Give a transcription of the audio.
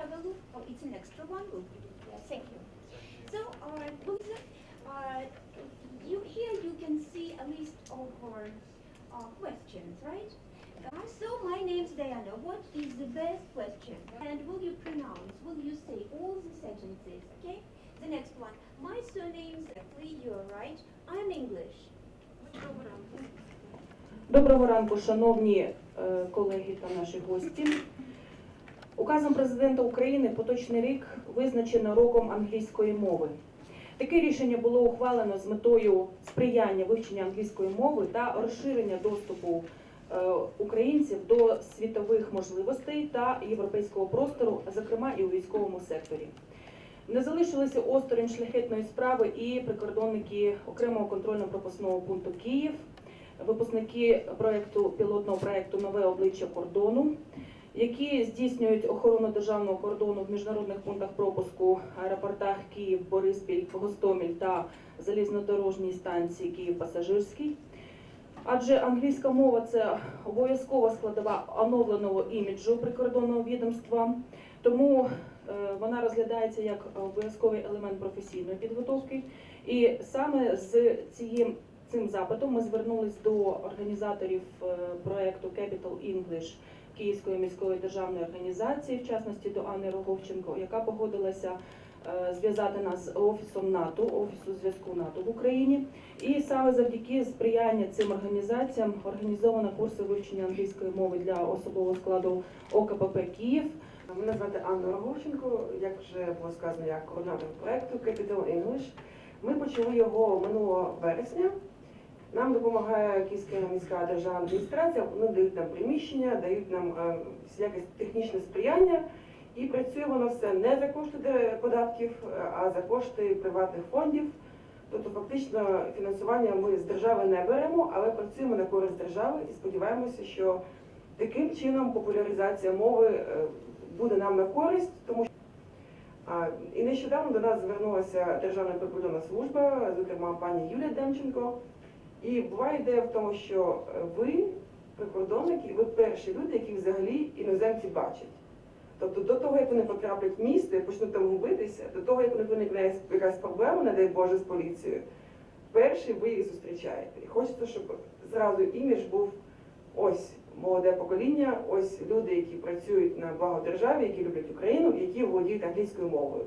have a look. Oh, it's an extra one. We'll put it there. Thank you. So, uh, Luisa, uh, you here you can see a list of our uh, questions, right? Uh, so my name's Diana. What is the best question? And will you pronounce? Will you say all the sentences? Okay. The next one. My surname's Lee. You're right. I'm English. Доброго ранку, шановні е, колеги та наші гості. Указом президента України поточний рік визначено роком англійської мови. Таке рішення було ухвалено з метою сприяння вивчення англійської мови та розширення доступу е, українців до світових можливостей та європейського простору, зокрема і у військовому секторі. Не залишилися осторонь шляхетної справи і прикордонники окремого контрольно-пропускного пункту Київ, випускники проекту пілотного проекту Нове обличчя кордону, які здійснюють охорону державного кордону в міжнародних пунктах пропуску аеропортах Київ, Бориспіль, Гостомель та залізнодорожній станції Київ Пасажирський. Адже англійська мова це обов'язкова складова оновленого іміджу прикордонного відомства, тому е, вона розглядається як обов'язковий елемент професійної підготовки. І саме з цією цим запитом ми звернулись до організаторів е, проекту Capital English Київської міської державної організації, в частності до Анни Роговченко, яка погодилася е, зв'язати нас з офісом НАТО, офісу зв'язку НАТО в Україні. І саме завдяки сприяння цим організаціям організовано курси вивчення англійської мови для особового складу ОКПП Київ. Мене звати Анна Роговченко, як вже було сказано, я координатор проекту Capital English. Ми почали його минулого вересня. Нам допомагає Київська міська державна адміністрація. Вони дають нам приміщення, дають нам е, якесь технічне сприяння. І працює воно все не за кошти податків, е, а за кошти приватних фондів. Тобто, фактично, фінансування ми з держави не беремо, але працюємо на користь держави і сподіваємося, що таким чином популяризація мови е, буде нам на користь, тому що і нещодавно до нас звернулася Державна прикордонна служба, зокрема пані Юлія Демченко. І буває ідея в тому, що е, ви, прикордонники, ви перші люди, які взагалі іноземці бачать. Тобто до того, як вони потраплять в місто і почнуть там губитися, до того, як у них виникне якась проблема, не дай Боже, з поліцією, перші ви їх зустрічаєте. І хочеться, щоб зразу імідж був ось молоде покоління, ось люди, які працюють на благо державі, які люблять Україну, які володіють англійською мовою.